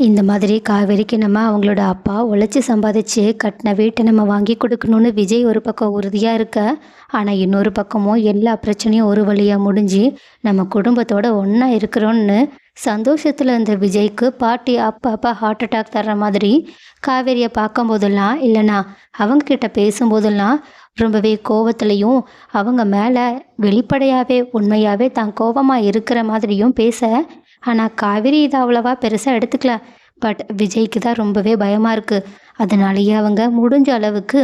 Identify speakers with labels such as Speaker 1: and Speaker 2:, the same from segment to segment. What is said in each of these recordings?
Speaker 1: இந்த மாதிரி காவேரிக்கு நம்ம அவங்களோட அப்பா உழைச்சி சம்பாதிச்சு கட்டின வீட்டை நம்ம வாங்கி கொடுக்கணும்னு விஜய் ஒரு பக்கம் உறுதியாக இருக்க ஆனால் இன்னொரு பக்கமும் எல்லா பிரச்சனையும் ஒரு வழியாக முடிஞ்சு நம்ம குடும்பத்தோட ஒன்றா இருக்கிறோன்னு சந்தோஷத்தில் இருந்த விஜய்க்கு பாட்டி அப்பா அப்பா ஹார்ட் அட்டாக் தர்ற மாதிரி காவேரியை பார்க்கும்போதெல்லாம் இல்லைனா அவங்கக்கிட்ட பேசும்போதெல்லாம் ரொம்பவே கோவத்துலேயும் அவங்க மேலே வெளிப்படையாகவே உண்மையாகவே தான் கோபமாக இருக்கிற மாதிரியும் பேச ஆனால் காவேரி இதை அவ்வளவா பெருசாக எடுத்துக்கல. பட் விஜய்க்கு தான் ரொம்பவே பயமாக இருக்குது அதனாலேயே அவங்க முடிஞ்ச அளவுக்கு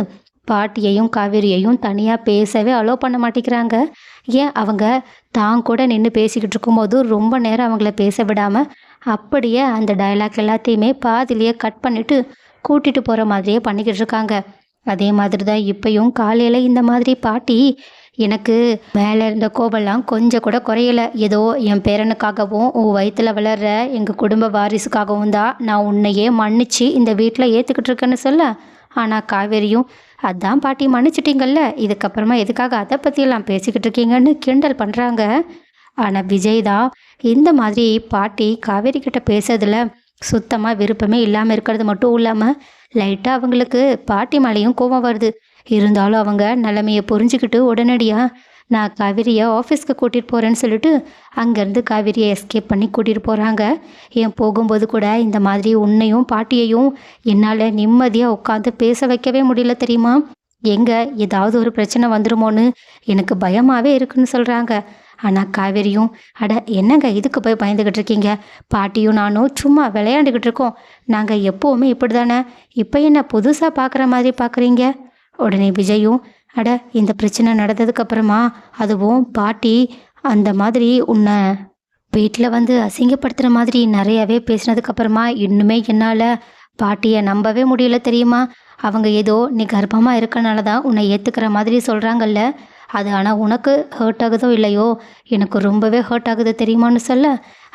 Speaker 1: பாட்டியையும் காவேரியையும் தனியாக பேசவே அலோவ் பண்ண மாட்டேங்கிறாங்க. ஏன்? அவங்க தான் கூட நின்று பேசிக்கிட்டு இருக்கும்போது ரொம்ப நேரம் அவங்கள பேச விடாமல் அப்படியே அந்த டயலாக் எல்லாத்தையுமே பாதிலேயே கட் பண்ணிவிட்டு கூட்டிகிட்டு போகிற மாதிரியே பண்ணிக்கிட்டு இருக்காங்க. அதே மாதிரி தான் இப்பையும் காலையில் இந்த மாதிரி பாட்டி எனக்கு மேலே இருந்த கோபம்லாம் கொஞ்சம் கூட குறையல. ஏதோ என் பேரனுக்காகவும் உன் வயிற்றில் வளர்ற எங்கள் குடும்ப வாரிசுக்காகவும் தான் நான் உன்னையே மன்னிச்சு இந்த வீட்டில் ஏற்றுக்கிட்டு இருக்கேன்னு சொல்ல. ஆனால் காவேரியும் அதான் பாட்டி மன்னிச்சிட்டிங்கல்ல. இதுக்கப்புறமா எதுக்காக அதை பற்றியெல்லாம் பேசிக்கிட்டு இருக்கீங்கன்னு கிண்டல் பண்ணுறாங்க ஆனால் விஜய் தான் இந்த மாதிரி பாட்டி காவேரி கிட்ட பேசுறதுல சுத்தமாக விருப்பமே இல்லாமல் இருக்கிறது மட்டும் இல்லாமல் லைட்டாக அவங்களுக்கு பாட்டி மேலேயும் கோவம் வருது. இருந்தாலும் அவங்க நிலமையை புரிஞ்சுக்கிட்டு உடனடியாக நான் காவிரியை ஆஃபீஸ்க்கு கூட்டிகிட்டு போகிறேன்னு சொல்லிட்டு அங்கேருந்து காவிரியை எஸ்கேப் பண்ணி கூட்டிகிட்டு போகிறாங்க ஏன் போகும்போது கூட இந்த மாதிரி உன்னையும் பாட்டியையும் என்னால் நிம்மதியாக உட்காந்து பேச வைக்கவே முடியல தெரியுமா? எங்கே ஏதாவது ஒரு பிரச்சனை வந்துடுமோன்னு எனக்கு பயமாகவே இருக்குன்னு சொல்கிறாங்க ஆனால் காவேரியும் அட என்னங்க இதுக்கு போய் பயந்துக்கிட்டு இருக்கீங்க? பாட்டியும் நானும் சும்மா விளையாண்டுக்கிட்டு இருக்கோம். நாங்கள் எப்போவுமே இப்படி தானே இப்போ என்ன புதுசாக பார்க்குற மாதிரி பார்க்குறீங்க உடனே விஜயும் அட இந்த பிரச்சனை நடந்ததுக்கு அப்புறமா அதுவும் பாட்டி அந்த மாதிரி உன்னை வீட்டில் வந்து அசிங்கப்படுத்துகிற மாதிரி நிறையவே பேசினதுக்கு அப்புறமா இன்னுமே என்னால் பாட்டியை நம்பவே முடியல தெரியுமா? அவங்க ஏதோ நீ கர்ப்பமாக இருக்கனால தான் உன்னை ஏற்றுக்கிற மாதிரி சொல்கிறாங்கல்ல அது ஆனால் உனக்கு ஹர்ட் ஆகுதோ இல்லையோ? எனக்கு ரொம்பவே ஹர்ட் ஆகுது தெரியுமான்னு சொல்ல.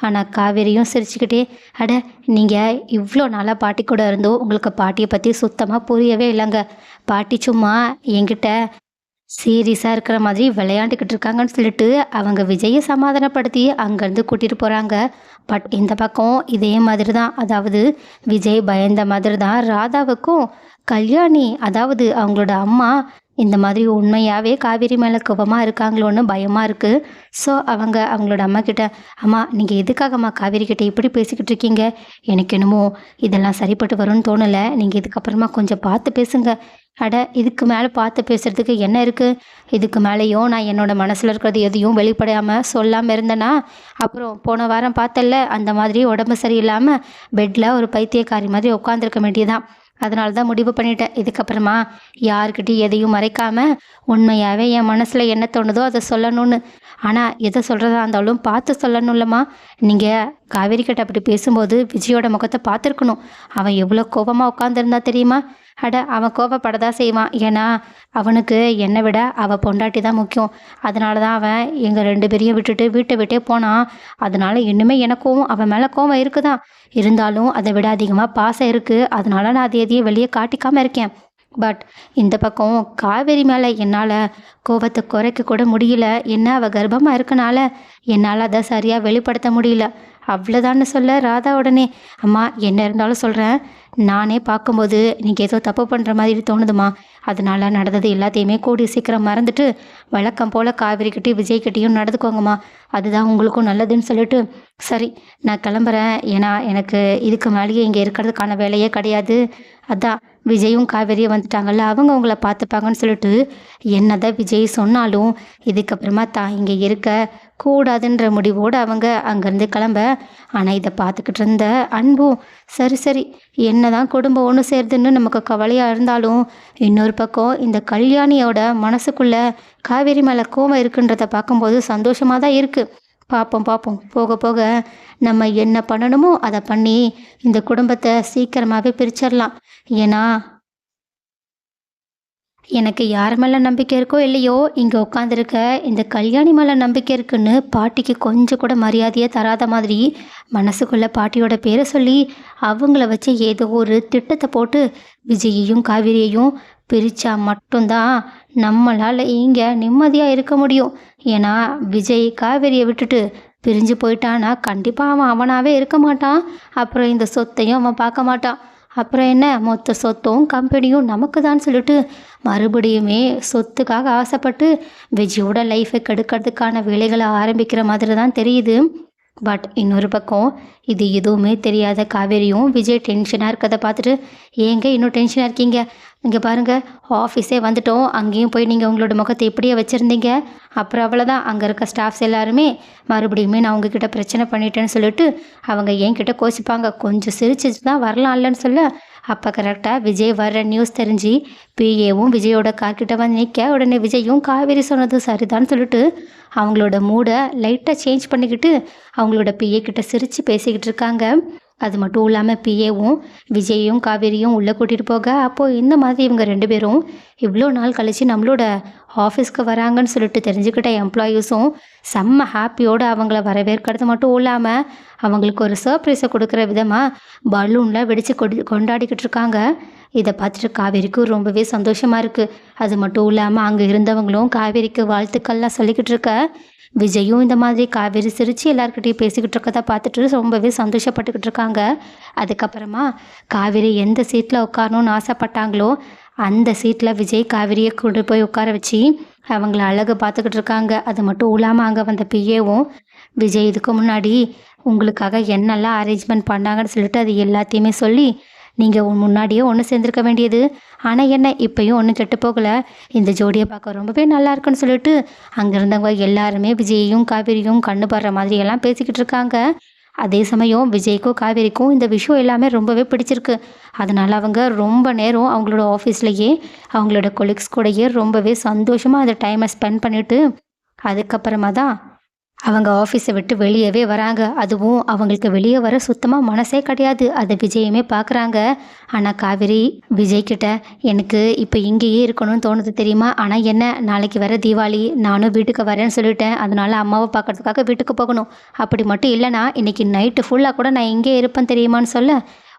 Speaker 1: ஆனால் காவேரியும் சிரிச்சுக்கிட்டே அட நீங்கள் இவ்வளோ நாளாக பாட்டி கூட இருந்தோ உங்களுக்கு பாட்டியை பற்றி சுத்தமாக புரியவே இல்லைங்க. பாட்டி சும்மா என்கிட்ட சீரியஸாக இருக்கிற மாதிரி விளையாண்டுக்கிட்டு இருக்காங்கன்னு சொல்லிட்டு அவங்க விஜயை சமாதானப்படுத்தி அங்கேருந்து கூட்டிகிட்டு போகிறாங்க பட் இந்த பக்கம் இதே மாதிரி தான் அதாவது விஜய் பயந்த மாதிரி தான் ராதாவுக்கும் கல்யாணி அதாவது அவங்களோட அம்மா இந்த மாதிரி உண்மையாகவே காவேரி மேலே கோபமாக இருக்காங்களோன்னு பயமாக இருக்குது ஸோ அவங்க அவங்களோட அம்மா கிட்ட அம்மா நீங்கள் எதுக்காகம்மா காவேரி கிட்ட இப்படி பேசிக்கிட்டு இருக்கீங்க? எனக்கு என்னமோ இதெல்லாம் சரிப்பட்டு வரும்னு தோணலை. நீங்கள் இதுக்கப்புறமா கொஞ்சம் பார்த்து பேசுங்க. அட இதுக்கு மேலே பார்த்து பேசுகிறதுக்கு என்ன இருக்குது இதுக்கு மேலேயும் நான் என்னோடய மனசில் இருக்கிறது எதையும் வெளிப்படையாமல் சொல்லாமல் இருந்தேன்னா அப்புறம் போன வாரம் பார்த்தல அந்த மாதிரி உடம்பு சரியில்லாமல் பெட்டில் ஒரு பைத்தியக்காரி மாதிரி உட்காந்துருக்க வேண்டியதான் அதனால தான் முடிவு பண்ணிட்டேன். இதுக்கப்புறமா யாருக்கிட்டையும் எதையும் மறைக்காமல் உண்மையாகவே என் மனசில் என்ன தோணுதோ அதை சொல்லணும்னு. ஆனால் எதை சொல்கிறதா இருந்தாலும் பார்த்து சொல்லணும்லம்மா. நீங்கள் காவேரி கிட்ட அப்படி பேசும்போது விஜயோட முகத்தை பார்த்துருக்கணும். அவன் எவ்வளோ கோபமாக உட்காந்துருந்தா தெரியுமா? அட அவன் கோபப்படதா செய்வான். ஏன்னா அவனுக்கு என்னை விட அவள் பொண்டாட்டி தான் முக்கியம். அதனால தான் அவன் எங்கள் ரெண்டு பேரையும் விட்டுட்டு வீட்டை விட்டே போனான். அதனால இன்னுமே எனக்கும் அவன் மேலே கோபம் இருக்குதான். இருந்தாலும் அதை விட அதிகமாக பாசம் இருக்குது அதனால நான் அதை எதையும் வெளியே காட்டிக்காமல் இருக்கேன். பட் இந்த பக்கம் காவேரி மேலே என்னால் கோபத்தை குறைக்க கூட முடியல. என்ன அவள் கர்ப்பமாக இருக்கனால என்னால் அதை சரியாக வெளிப்படுத்த முடியல. அவ்வளோதான்னு சொல்ல ராதா உடனே அம்மா என்ன இருந்தாலும் சொல்கிறேன் நானே பார்க்கும்போது நீங்கள் ஏதோ தப்பு பண்ணுற மாதிரி தோணுதுமா? அதனால் நடந்தது எல்லாத்தையுமே கூடி சீக்கிரம் மறந்துட்டு வழக்கம் போல் காவிரிக்கிட்டே விஜய்கிட்டையும் நடந்துக்கோங்கம்மா. அதுதான் உங்களுக்கும் நல்லதுன்னு சொல்லிட்டு சரி நான் கிளம்புறேன். ஏன்னா எனக்கு இதுக்கு மேலேயே இங்கே இருக்கிறதுக்கான வேலையே கிடையாது. அதான் விஜயும் காவேரியும் வந்துட்டாங்கல்ல அவங்க உங்களை பார்த்துப்பாங்கன்னு சொல்லிட்டு என்னதான் விஜய் சொன்னாலும் இதுக்கப்புறமா தான் இங்கே இருக்க கூடாதுன்ற முடிவோடு அவங்க அங்கேருந்து கிளம்ப. ஆனால் இதை பார்த்துக்கிட்டு இருந்த அன்பும் சரி சரி என்னதான் குடும்பம் ஒன்று சேருதுன்னு நமக்கு கவலையாக இருந்தாலும் இன்னொரு பக்கம் இந்த கல்யாணியோட மனசுக்குள்ளே காவேரி மேலே கோவம் இருக்குன்றத பார்க்கும்போது சந்தோஷமாக தான் இருக்குது பார்ப்போம் பார்ப்போம். போக போக நம்ம என்ன பண்ணணுமோ அதை பண்ணி இந்த குடும்பத்தை சீக்கிரமாகவே பிரிச்சிடலாம். ஏன்னா எனக்கு யார் மேலே நம்பிக்கை இருக்கோ இல்லையோ இங்கே உட்காந்துருக்க இந்த கல்யாணி மேலே நம்பிக்கை இருக்குன்னு பாட்டிக்கு கொஞ்சம் கூட மரியாதையே தராத மாதிரி மனசுக்குள்ளே பாட்டியோட பேரை சொல்லி அவங்கள வச்சு ஏதோ ஒரு திட்டத்தை போட்டு விஜயையும் காவிரியையும் பிரித்தா மட்டும்தான் நம்மளால் இங்கே நிம்மதியாக இருக்க முடியும். ஏன்னா விஜய் காவிரியை விட்டுட்டு பிரிஞ்சு போயிட்டான்னா கண்டிப்பாக அவன் அவனாகவே இருக்க மாட்டான். அப்புறம் இந்த சொத்தையும் அவன் பார்க்க மாட்டான். அப்புறம் என்ன? மொத்த சொத்தும் கம்பெனியும் நமக்கு தான் சொல்லிட்டு மறுபடியுமே சொத்துக்காக ஆசைப்பட்டு விஜயோட லைஃபை கெடுக்கிறதுக்கான வேலைகளை ஆரம்பிக்கிற மாதிரி தான் தெரியுது. பட் இன்னொரு பக்கம் இது எதுவுமே தெரியாத காவேரியும் விஜய் டென்ஷனாக இருக்கதை பார்த்துட்டு ஏங்க இன்னும் டென்ஷனாக இருக்கீங்க? இங்கே பாருங்கள் ஆஃபீஸே வந்துட்டோம். அங்கேயும் போய் நீங்கள் உங்களோட முகத்தை இப்படியே வச்சுருந்தீங்க. அப்புறம் அவ்வளோதான் அங்கே இருக்க ஸ்டாஃப்ஸ் எல்லாருமே மறுபடியுமே நான் உங்ககிட்ட பிரச்சனை பண்ணிட்டேன்னு சொல்லிட்டு அவங்க என்கிட்ட கோச்சிப்பாங்க. கொஞ்சம் சிரிச்சிட்டு தான் வரலாம் இல்லைன்னு சொல்ல. அப்போ கரெக்டாக விஜய் வர்ற நியூஸ் தெரிஞ்சு பிஏவும் விஜயோட கார்கிட்ட வந்து நிற்க உடனே விஜயும் காவேரி சொன்னது சரிதான்னு சொல்லிட்டு அவங்களோட மூடை லைட்டாக சேஞ்ச் பண்ணிக்கிட்டு அவங்களோட பிஏ கிட்ட சிரித்து பேசிக்கிட்டு இருக்காங்க. அது மட்டும் இல்லாமல் பிஏவும் விஜயும் காவேரியும் உள்ளே கூட்டிகிட்டு போக. அப்போது இந்த மாதிரி இவங்க ரெண்டு பேரும் இவ்வளோ நாள் கழித்து நம்மளோட ஆஃபீஸ்க்கு வராங்கன்னு சொல்லிட்டு தெரிஞ்சுக்கிட்ட எம்ப்ளாயீஸும் செம்ம ஹாப்பியோடு அவங்கள வரவேற்கிறது மட்டும் இல்லாமல் அவங்களுக்கு ஒரு சர்ப்ரைஸை கொடுக்குற விதமாக பலூன்லாம் வெடித்து கொடி கொண்டாடிக்கிட்டு இருக்காங்க. இதை பார்த்துட்டு காவேரிக்கும் ரொம்பவே சந்தோஷமாக இருக்குது அது மட்டும் இல்லாமல் அங்கே இருந்தவங்களும் காவேரிக்கு வாழ்த்துக்கள்லாம் சொல்லிக்கிட்டு இருக்க. விஜயும் இந்த மாதிரி காவேரி சிரித்து எல்லாருக்கிட்டையும் பேசிக்கிட்டு இருக்கதை பார்த்துட்டு ரொம்பவே சந்தோஷப்பட்டுக்கிட்டு இருக்காங்க. அதுக்கப்புறமா காவேரி எந்த சீட்டில் உட்காரணும்னு ஆசைப்பட்டாங்களோ அந்த சீட்டில் விஜய் காவேரியை கொண்டு போய் உட்கார வச்சு அவங்கள அழகு பார்த்துக்கிட்டு இருக்காங்க. அது மட்டும் இல்லாமல் அங்கே வந்த பிஏவும் விஜய் இதுக்கு முன்னாடி உங்களுக்காக என்னெல்லாம் அரேஞ்ச்மெண்ட் பண்ணாங்கன்னு சொல்லிட்டு அது எல்லாத்தையுமே சொல்லி நீங்கள் முன்னாடியே ஒன்று சேர்ந்துருக்க வேண்டியது. ஆனால் என்ன இப்போயும் ஒன்றும் கெட்டு போகலை. இந்த ஜோடியை பார்க்க ரொம்பவே நல்லா இருக்குன்னு சொல்லிட்டு அங்கே இருந்தவங்க எல்லாருமே விஜயையும் காவேரியும் கண்ணு படுற மாதிரி எல்லாம் பேசிக்கிட்டு இருக்காங்க. அதே சமயம் விஜய்க்கும் காவேரிக்கும் இந்த விஷயம் எல்லாமே ரொம்பவே பிடிச்சிருக்கு. அதனால் அவங்க ரொம்ப நேரம் அவங்களோட ஆஃபீஸ்லேயே அவங்களோட கொலீக்ஸ் கூடயே ரொம்பவே சந்தோஷமாக அந்த டைமை ஸ்பெண்ட் பண்ணிவிட்டு அதுக்கப்புறமா தான் அவங்க ஆஃபீஸை விட்டு வெளியவே வராங்க. அதுவும் அவங்களுக்கு வெளியே வர சுத்தமாக மனசே கிடையாது. அதை விஜயுமே பார்க்குறாங்க ஆனால் காவேரி விஜய்கிட்ட எனக்கு இப்போ இங்கேயே இருக்கணும்னு தோணுது தெரியுமா? ஆனால் என்ன? நாளைக்கு வர தீபாவளி நானும் வீட்டுக்கு வரேன்னு சொல்லிட்டேன். அதனால அம்மாவை பார்க்கறதுக்காக வீட்டுக்கு போகணும். அப்படி மட்டும் இல்லைனா இன்னைக்கு நைட்டு ஃபுல்லாக கூட நான் இங்கே இருப்பேன் தெரியுமான்னு சொல்ல.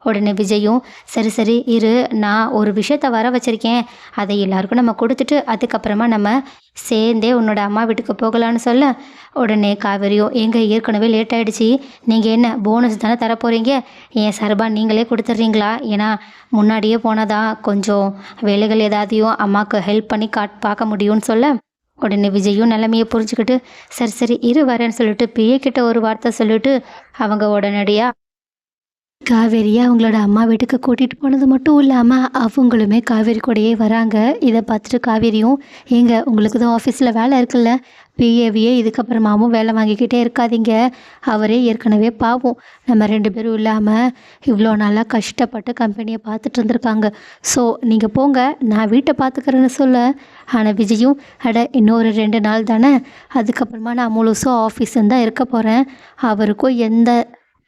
Speaker 1: உடனே விஜயும் சரி சரி இரு நான் ஒரு விஷயத்த வர வச்சுருக்கேன். அதை எல்லாருக்கும் நம்ம கொடுத்துட்டு அதுக்கப்புறமா நம்ம சேர்ந்தே உன்னோட அம்மா வீட்டுக்கு போகலான்னு சொல்ல. உடனே காவேரியும் எங்கே ஏற்கனவே லேட் ஆகிடுச்சி நீங்கள் என்ன போனஸ் தானே தரப்போகிறீங்க ஏன் என் நீங்களே கொடுத்துட்றீங்களா? ஏன்னா முன்னாடியே போனதா கொஞ்சம் வேலைகள் ஏதாவதையும் அம்மாவுக்கு ஹெல்ப் பண்ணி காட் பார்க்க முடியும்னு சொல்ல. உடனே விஜயும் நிலைமையை புரிஞ்சுக்கிட்டு சரி சரி இரு வரேன்னு சொல்லிட்டு பிஏ கிட்ட ஒரு வார்த்தை சொல்லிட்டு அவங்க உடனடியாக காவேரியை அவங்களோட அம்மா வீட்டுக்கு கூட்டிகிட்டு போனது மட்டும் இல்லாமல் அவங்களுமே காவேரி கூடயே வராங்க. இதை பார்த்துட்டு காவேரியும் ஏங்க உங்களுக்கு தான் ஆஃபீஸில் வேலை இருக்குல்ல? பிஏவியே இதுக்கப்புறமாவும் வேலை வாங்கிக்கிட்டே இருக்காதீங்க. அவரே ஏற்கனவே பாவம். நம்ம ரெண்டு பேரும் இல்லாமல் இவ்வளோ நாளாக கஷ்டப்பட்டு கம்பெனியை பார்த்துட்டு இருந்திருக்காங்க. ஸோ நீங்கள் போங்க. நான் வீட்டை பார்த்துக்கிறேன்னு சொல்ல. ஆனால் விஜயும் அட இன்னொரு ரெண்டு நாள் தானே? அதுக்கப்புறமா நான் முழுசும் ஆஃபீஸுன்னு தான் இருக்க போகிறேன் அவருக்கும் எந்த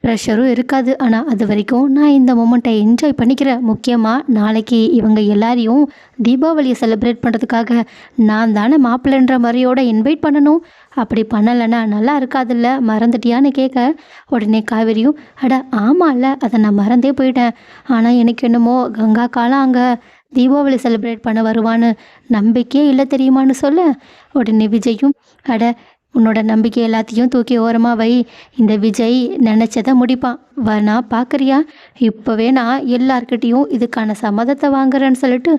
Speaker 1: ப்ரெஷரும் இருக்காது. ஆனால் அது வரைக்கும் நான் இந்த மொமெண்ட்டை என்ஜாய் பண்ணிக்கிறேன் முக்கியமாக நாளைக்கு இவங்க எல்லாரையும் தீபாவளியை செலிப்ரேட் பண்ணுறதுக்காக நான் தானே மாப்பிள்ளைன்ற மாதிரியோட இன்வைட் பண்ணணும். அப்படி பண்ணலைன்னா நல்லா இருக்காதுல்ல? மறந்துட்டியான்னு கேட்க உடனே காவேரியும் அட ஆமாம்ல அதை நான் மறந்தே போயிட்டேன். ஆனால் எனக்கு என்னமோ கங்கா காலம் அங்கே தீபாவளி செலிப்ரேட் பண்ண வருவான்னு நம்பிக்கையே இல்லை தெரியுமான்னு சொல்ல? உடனே விஜயும் அட உன்னோட நம்பிக்கை எல்லாத்தையும் தூக்கி ஓரமாக வை. இந்த விஜய் நினச்சதை முடிப்பான் வேணா பார்க்குறியா இப்போவே நான் எல்லார்கிட்டேயும் இதுக்கான சம்மதத்தை வாங்குறேன்னு சொல்லிட்டு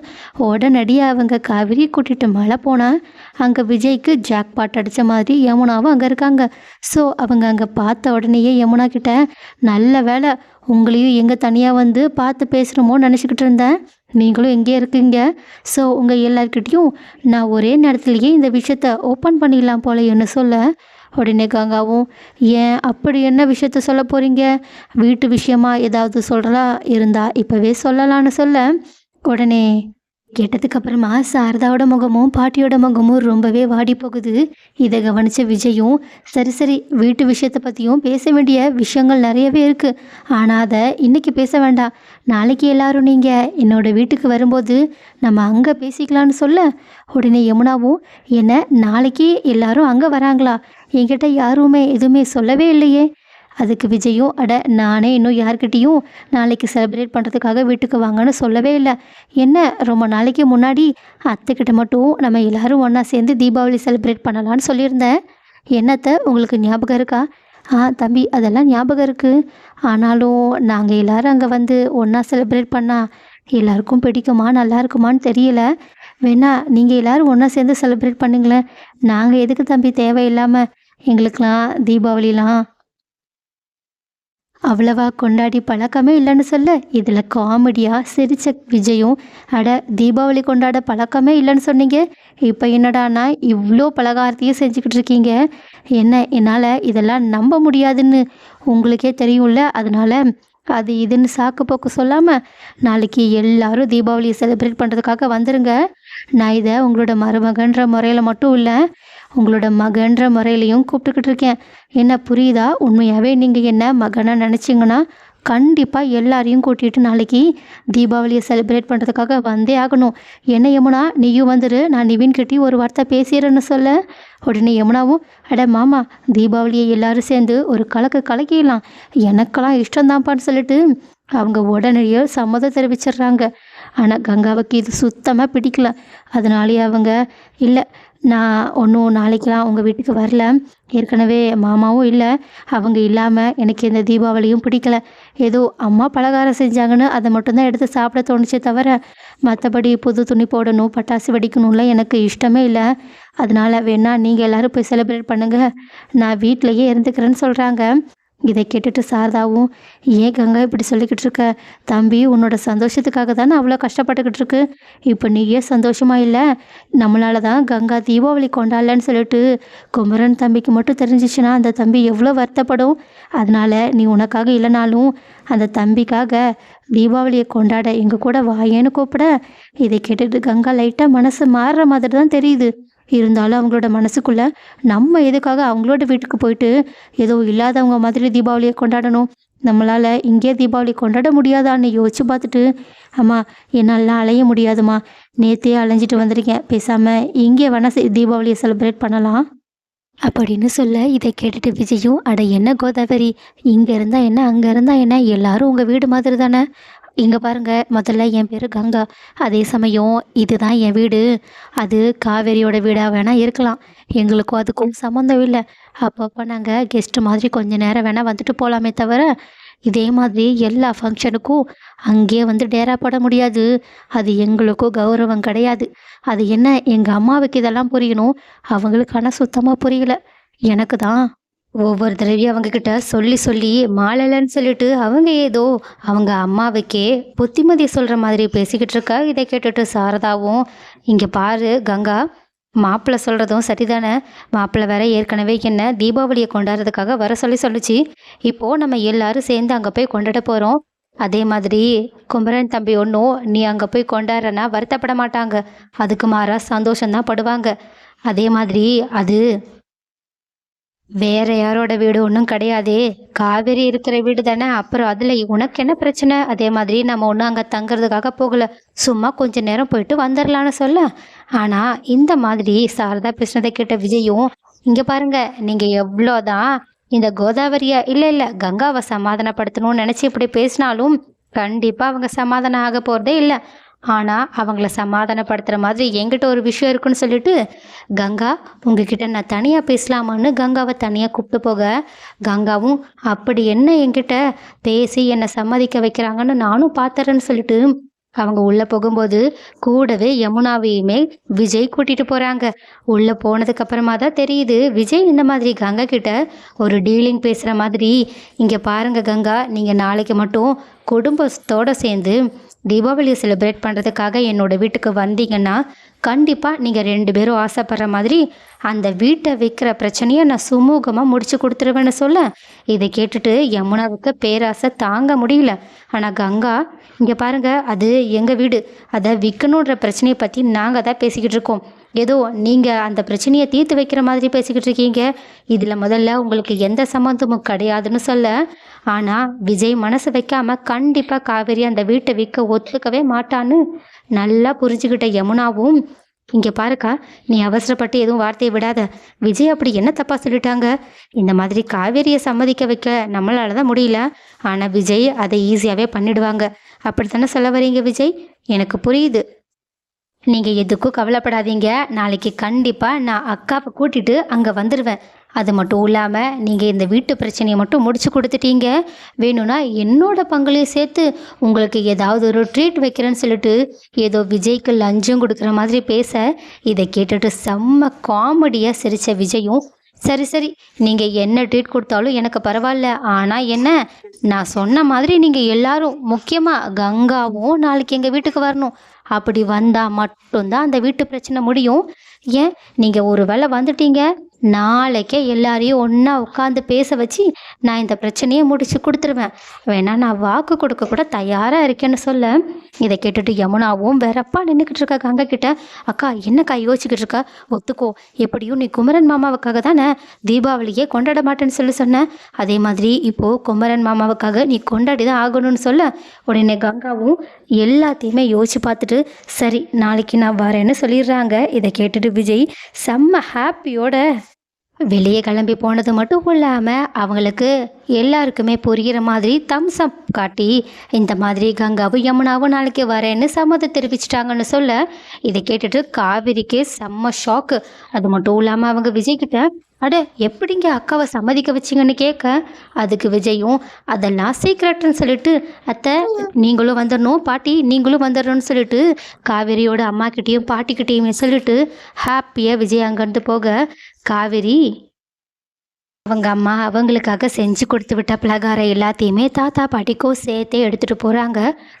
Speaker 1: உடனடியாக அவங்க காவிரி கூட்டிகிட்டு மழை போனால் அங்கே விஜய்க்கு ஜாக் பாட் அடித்த மாதிரி யமுனாவும் அங்கே இருக்காங்க. ஸோ அவங்க அங்கே பார்த்த உடனேயே யமுனா கிட்ட நல்ல வேலை உங்களையும் எங்கே தனியாக வந்து பார்த்து பேசுகிறோமோ நினச்சிக்கிட்டு இருந்தேன். நீங்களும் எங்கே இருக்கீங்க? ஸோ உங்கள் எல்லார்கிட்டேயும் நான் ஒரே நேரத்துலையே இந்த விஷயத்த ஓப்பன் பண்ணிடலாம் போல என்ன சொல்ல. உடனே கங்காவும் ஏன் அப்படி என்ன விஷயத்த சொல்ல போகிறீங்க வீட்டு விஷயமா ஏதாவது சொல்கிறா இருந்தால் இப்போவே சொல்லலான்னு சொல்ல. உடனே கேட்டதுக்கு அப்புறமா சாரதாவோட முகமும் பாட்டியோட முகமும் ரொம்பவே வாடி போகுது இதை கவனித்த விஜயும் சரி சரி வீட்டு விஷயத்தை பற்றியும் பேச வேண்டிய விஷயங்கள் நிறையவே இருக்குது ஆனால் அதை இன்னைக்கு பேச வேண்டாம். நாளைக்கு எல்லாரும் நீங்கள் என்னோட வீட்டுக்கு வரும்போது நம்ம அங்கே பேசிக்கலான்னு சொல்ல உடனே யமுனாவும் என்ன நாளைக்கு எல்லாரும் அங்கே வராங்களா? என்கிட்ட யாருமே எதுவுமே சொல்லவே இல்லையே. அதுக்கு விஜயும் அட நானே இன்னும் யார்கிட்டேயும் நாளைக்கு செலிப்ரேட் பண்ணுறதுக்காக வீட்டுக்கு வாங்கன்னு சொல்லவே இல்லை. என்ன ரொம்ப நாளைக்கு முன்னாடி அத்தைக்கிட்ட மட்டும் நம்ம எல்லோரும் ஒன்றா சேர்ந்து தீபாவளி செலிப்ரேட் பண்ணலான்னு சொல்லியிருந்தேன். என்னத்தை உங்களுக்கு ஞாபகம் இருக்கா? ஆ தம்பி அதெல்லாம் ஞாபகம் இருக்குது ஆனாலும் நாங்கள் எல்லாரும் அங்கே வந்து ஒன்றா செலிப்ரேட் பண்ணால் எல்லாருக்கும் பிடிக்குமா நல்லா இருக்குமான்னு தெரியல. வேணா நீங்கள் எல்லோரும் ஒன்றா சேர்ந்து செலிப்ரேட் பண்ணுங்களேன். நாங்கள் எதுக்கு தம்பி தேவையில்லாமல் எங்களுக்கெலாம் தீபாவளிலாம் அவ்வளவா கொண்டாடி பழக்கமே இல்லைன்னு சொல்ல இதில் காமெடியாக சிரிச்ச விஜயும் அட தீபாவளி கொண்டாட பழக்கமே இல்லைன்னு சொன்னீங்க. இப்போ என்னடானா இவ்வளோ பலகாரத்தையும் செஞ்சுக்கிட்டு இருக்கீங்க. என்ன என்னால் இதெல்லாம் நம்ப முடியாதுன்னு உங்களுக்கே தெரியும்ல அதனால் அது இதுன்னு சாக்கு போக்கு சொல்லாமல் நாளைக்கு எல்லாரும் தீபாவளியை செலிப்ரேட் பண்ணுறதுக்காக வந்துருங்க. நான் இதை உங்களோட மருமகன்ற முறையில் மட்டும் இல்லை உங்களோட மகன்ற முறையிலையும் கூப்பிட்டுக்கிட்டு இருக்கேன். என்ன புரியுதா? உண்மையாகவே நீங்கள் என்ன மகனாக நினச்சிங்கன்னா கண்டிப்பாக எல்லாரையும் கூட்டிகிட்டு நாளைக்கு தீபாவளியை செலிப்ரேட் பண்ணுறதுக்காக வந்தே ஆகணும். என்ன யமுனா நீயும் வந்துரு நான் நிவின் கிட்டே ஒரு வார்த்தை பேசிடுறேன்னு சொல்ல. உடனே யமுனாவும் அட மாமா தீபாவளியை எல்லாரும் சேர்ந்து ஒரு கலக்கு கலக்கிடலாம். எனக்கெல்லாம் இஷ்டம்தான்ப்பான்னு சொல்லிட்டு அவங்க உடனடியே சம்மதம் தெரிவிச்சிடுறாங்க. ஆனால் கங்காவுக்கு இது சுத்தமாக பிடிக்கல. அதனாலேயே அவங்க இல்லை நான் ஒன்றும் நாளைக்கெலாம் உங்கள் வீட்டுக்கு வரல. ஏற்கனவே மாமாவும் இல்லை. அவங்க இல்லாமல் எனக்கு இந்த தீபாவளியும் பிடிக்கல. ஏதோ அம்மா பலகாரம் செஞ்சாங்கன்னு அதை மட்டும்தான் எடுத்து சாப்பிட தோணுச்சே தவிர மற்றபடி புது துணி போடணும் பட்டாசு வெடிக்கணும்ல எனக்கு இஷ்டமே இல்லை. அதனால் வேணா நீங்கள் எல்லோரும் போய் செலிப்ரேட் பண்ணுங்கள் நான் வீட்டிலையே இருந்துக்கிறேன்னு சொல்கிறாங்க இதை கேட்டுட்டு சாரதாவும் ஏன் கங்கா இப்படி சொல்லிக்கிட்டு இருக்க? தம்பி உன்னோட சந்தோஷத்துக்காக தானே அவ்வளோ கஷ்டப்பட்டுக்கிட்டு இருக்கு. இப்போ நீயே சந்தோஷமா இல்லை? நம்மளால தான் கங்கா தீபாவளி கொண்டாடலன்னு சொல்லிட்டு குமரன் தம்பிக்கு மட்டும் தெரிஞ்சிச்சுன்னா அந்த தம்பி எவ்வளோ வருத்தப்படும். அதனால நீ உனக்காக இல்லைனாலும் அந்த தம்பிக்காக தீபாவளியை கொண்டாட எங்கள் கூட வாயேன்னு கூப்பிட இதை கேட்டுட்டு கங்கா லைட்டாக மனசு மாறுற மாதிரி தான் தெரியுது. இருந்தாலும் அவங்களோட மனசுக்குள்ள நம்ம எதுக்காக அவங்களோட வீட்டுக்கு போயிட்டு ஏதோ இல்லாதவங்க மாதிரி தீபாவளியை கொண்டாடணும்? நம்மளால் இங்கே தீபாவளி கொண்டாட முடியாதான்னு யோசிச்சு பார்த்துட்டு அம்மா என்னால் அலைய முடியாதும்மா. நேற்றே அலைஞ்சிட்டு வந்திருக்கேன். பேசாமல் இங்கே வேணால் தீபாவளியை செலிப்ரேட் பண்ணலாம். அப்படின்னு சொல்ல இதை கேட்டுட்டு விஜயும் அட என்ன கோதாவரி இங்கே இருந்தால் என்ன அங்கே இருந்தால் என்ன எல்லாரும் உங்கள் வீடு மாதிரி தானே? இங்கே பாருங்க முதல்ல என் பேர் கங்கா. அதே சமயம் இதுதான் என் வீடு. அது காவேரியோட வீடாக வேணால் இருக்கலாம். எங்களுக்கும் அதுக்கும் சம்மந்தம் இல்லை. அப்பப்போ நாங்கள் கெஸ்ட்டு மாதிரி கொஞ்ச நேரம் வேணால் வந்துட்டு போகலாமே தவிர இதே மாதிரி எல்லா ஃபங்க்ஷனுக்கும் அங்கேயே வந்து டேரா போட முடியாது. அது எங்களுக்கும் கௌரவம் கிடையாது. அது என்ன எங்கள் அம்மாவுக்கு இதெல்லாம் புரியணும்? அவங்களுக்கு ஆனால் சுத்தமாக புரியல. எனக்கு தான் ஒவ்வொரு தடவையும் அவங்கக்கிட்ட சொல்லி சொல்லி மாளலன்னு சொல்லிட்டு அவங்க ஏதோ அவங்க அம்மாவுக்கே புத்திமதி சொல்கிற மாதிரி பேசிக்கிட்டு இருக்கா? இதை கேட்டுட்டு சாரதாவும் இங்கே பாரு கங்கா மாப்பிள்ளை சொல்கிறதும் சரிதானே? மாப்பிள்ளை வேற ஏற்கனவே என்ன தீபாவளியை கொண்டாடுறதுக்காக வர சொல்லி சொல்லிச்சு. இப்போது நம்ம எல்லாரும் சேர்ந்து அங்கே போய் கொண்டாட போகிறோம் அதே மாதிரி குமரன் தம்பி ஒன்றும் நீ அங்கே போய் கொண்டாடுறனா வருத்தப்பட மாட்டாங்க. அதுக்கு மாறாக சந்தோஷம்தான் படுவாங்க. அதே மாதிரி அது வேற யாரோட வீடு ஒன்றும் கிடையாதே. காவேரி இருக்கிற வீடு தானே. அப்புறம் அதில் உனக்கு என்ன பிரச்சனை? அதே மாதிரி நம்ம ஒன்றும் அங்கே தங்குறதுக்காக போகல. சும்மா கொஞ்ச நேரம் போயிட்டு வந்துடலான்னு சொல்ல. ஆனால் இந்த மாதிரி சாரதா பேசுனதை கேட்ட விஜயும் இங்கே பாருங்க நீங்கள் எவ்வளோதான் இந்த கோதாவரியா இல்லை இல்லை கங்காவை சமாதானப்படுத்தணும்னு நினச்சி இப்படி பேசினாலும் கண்டிப்பாக அவங்க சமாதானம் ஆக போகிறதே இல்லை. ஆனால் அவங்கள சமாதானப்படுத்துகிற மாதிரி எங்கிட்ட ஒரு விஷயம் இருக்குன்னு சொல்லிட்டு கங்கா உங்ககிட்ட நான் தனியாக பேசலாமான்னு கங்காவை தனியாக கூப்பிட்டு போக. கங்காவும் அப்படி என்ன என்கிட்ட பேசி என்னை சம்மதிக்க வைக்கிறாங்கன்னு நானும் பார்த்துறேன்னு சொல்லிட்டு அவங்க உள்ளே போகும்போது கூடவே யமுனாவையுமே விஜய் கூட்டிகிட்டு போகிறாங்க உள்ளே போனதுக்கப்புறமா தான் தெரியுது விஜய் இந்த மாதிரி கங்கா கிட்ட ஒரு டீலிங் பேசுகிற மாதிரி இங்கே பாருங்கள் கங்கா நீங்கள் நாளைக்கு மட்டும் குடும்பத்தோடு சேர்ந்து தீபாவளியை செலிப்ரேட் பண்ணுறதுக்காக என்னோடய வீட்டுக்கு வந்தீங்கன்னா கண்டிப்பாக நீங்கள் ரெண்டு பேரும் ஆசைப்படுற மாதிரி அந்த வீட்டை விற்கிற பிரச்சனையை நான் சுமூகமாக முடிச்சு கொடுத்துருவேன்னு சொல்ல. இதை கேட்டுட்டு யமுனாவுக்கு பேராசை தாங்க முடியல. ஆனால் கங்கா இங்கே பாருங்கள் அது எங்கள் வீடு. அதை விற்கணுன்ற பிரச்சனையை பற்றி நாங்கள் தான் பேசிக்கிட்டு இருக்கோம். ஏதோ நீங்கள் அந்த பிரச்சனையை தீர்த்து வைக்கிற மாதிரி பேசிக்கிட்டு இருக்கீங்க. இதில் முதல்ல உங்களுக்கு எந்த சம்மந்தமும் கிடையாதுன்னு சொல்ல. ஆனால் விஜய் மனசு வைக்காமல் கண்டிப்பாக காவேரி அந்த வீட்டை விற்க ஒத்துக்கவே மாட்டான்னு நல்லா புரிஞ்சுக்கிட்ட யமுனாவும். இங்கே பாருக்கா நீ அவசரப்பட்டு எதுவும் வார்த்தையை விடாத. விஜய் அப்படி என்ன தப்பாக சொல்லிட்டாங்க? இந்த மாதிரி காவேரியை சம்மதிக்க வைக்க நம்மளால தான் முடியல. ஆனால் விஜய் அதை ஈஸியாகவே பண்ணிடுவாங்க. அப்படித்தானே சொல்ல வரீங்க விஜய்? எனக்கு புரியுது. நீங்கள் எதுக்கும் கவலைப்படாதீங்க. நாளைக்கு கண்டிப்பாக நான் அக்காவை கூட்டிகிட்டு அங்கே வந்துடுவேன் அது மட்டும் இல்லாமல் நீங்கள் இந்த வீட்டு பிரச்சனையை மட்டும் முடிச்சு கொடுத்துட்டீங்க. வேணும்னா என்னோட பங்குலையும் சேர்த்து உங்களுக்கு ஏதாவது ஒரு ட்ரீட் வைக்கிறேன்னு சொல்லிட்டு ஏதோ விஜய்க்கு லஞ்சம் கொடுக்குற மாதிரி பேச இதை கேட்டுட்டு செம்ம காமெடியாக சிரித்த விஜயும் சரி சரி நீங்கள் என்ன ட்ரீட் கொடுத்தாலும் எனக்கு பரவாயில்ல. ஆனால் என்ன நான் சொன்ன மாதிரி நீங்கள் எல்லாரும் முக்கியமாக கங்காவும் நாளைக்கு எங்கள் வீட்டுக்கு வரணும். அப்படி வந்தால் மட்டும்தான் அந்த வீட்டு பிரச்சனை முடியும். ஏன்? நீங்கள் ஒரு வேளை வந்துட்டீங்க நாளைக்கே எல்லாரையும் ஒன்றா உட்காந்து பேச வச்சு நான் இந்த பிரச்சனையை முடித்து கொடுத்துருவேன். வேணா நான் வாக்கு கொடுக்க கூட தயாராக இருக்கேன்னு சொல்ல. இதை கேட்டுட்டு யமுனாவும் வேறப்பா நின்றுக்கிட்டு இருக்கா கங்கா கிட்ட. அக்கா என்னக்கா யோசிச்சுக்கிட்டு இருக்கா? ஒத்துக்கோ எப்படியும் நீ குமரன் மாமாவுக்காக தானே தீபாவளியே கொண்டாட மாட்டேன்னு சொல்லி சொன்னேன் அதே மாதிரி இப்போது குமரன் மாமாவுக்காக நீ கொண்டாடி தான் ஆகணும்னு சொல்ல. உடனே கங்காவும் எல்லாத்தையுமே யோசிச்சு பார்த்துட்டு சரி நாளைக்கு நான் வரேன்னு சொல்லிடுறாங்க. இதை கேட்டுட்டு விஜய் செம்ம ஹாப்பியோட வெளியே கிளம்பி போனது மட்டும் இல்லாமல் அவங்களுக்கு எல்லாருக்குமே புரிகிற மாதிரி தம்ஸ் அப் காட்டி இந்த மாதிரி கங்காவும் யமுனாவும் நாளைக்கு வரேன்னு சம்மதம் தெரிவிச்சிட்டாங்கன்னு சொல்ல இதை கேட்டுட்டு காவிரிக்கு செம்ம ஷாக்கு அது மட்டும் இல்லாமல் அவங்க விஜய்கிட்ட அட எப்படிங்க அக்காவை சம்மதிக்க வச்சிங்கன்னு கேட்க அதுக்கு விஜயும் அதெல்லாம் சீக்கிரட்டுன்னு சொல்லிட்டு அத்தை நீங்களும் வந்துடணும் பாட்டி நீங்களும் வந்துடணும்னு சொல்லிட்டு காவேரியோட அம்மாக்கிட்டேயும் பாட்டிக்கிட்டேயுமே சொல்லிட்டு ஹாப்பியாக விஜய் அங்கேருந்து போக. காவேரி அவங்க அம்மா அவங்களுக்காக செஞ்சு கொடுத்து விட்ட பலகாரம் எல்லாத்தையுமே தாத்தா பாட்டிக்கும் சேர்த்தே எடுத்துகிட்டு போகிறாங்க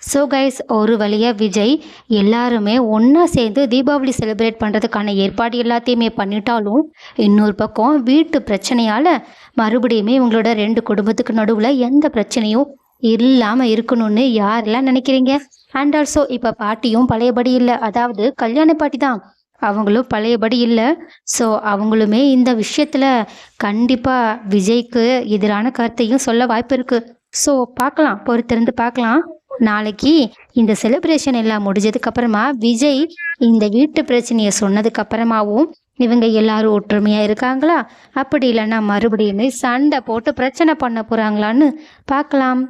Speaker 1: ஸோ கைஸ் ஒரு வழியாக விஜய் எல்லாருமே ஒன்றா சேர்ந்து தீபாவளி செலிப்ரேட் பண்ணுறதுக்கான ஏற்பாடு எல்லாத்தையுமே பண்ணிட்டாலும் இன்னொரு பக்கம் வீட்டு பிரச்சனையால் மறுபடியுமே இவங்களோட ரெண்டு குடும்பத்துக்கு நடுவில் எந்த பிரச்சனையும் இல்லாமல் இருக்கணும்னு யாரெல்லாம் நினைக்கிறீங்க? அண்ட் ஆல்சோ இப்போ பாட்டியும் பழையபடி இல்லை. அதாவது கல்யாண பாட்டி தான். அவங்களும் பழையபடி இல்லை. ஸோ அவங்களுமே இந்த விஷயத்தில் கண்டிப்பாக விஜய்க்கு எதிரான கருத்தையும் சொல்ல வாய்ப்பு இருக்குது ஸோ பார்க்கலாம் பொறுத்திருந்து பார்க்கலாம் நாளைக்கு இந்த செலிப்ரேஷன் எல்லாம் முடிஞ்சதுக்கப்புறமா விஜய் இந்த வீட்டு பிரச்சனையை சொன்னதுக்கப்புறமாவும் இவங்க எல்லாரும் ஒற்றுமையாக இருக்காங்களா? அப்படி இல்லைன்னா மறுபடியுமே சண்டை போட்டு பிரச்சனை பண்ண போகிறாங்களான்னு பார்க்கலாம்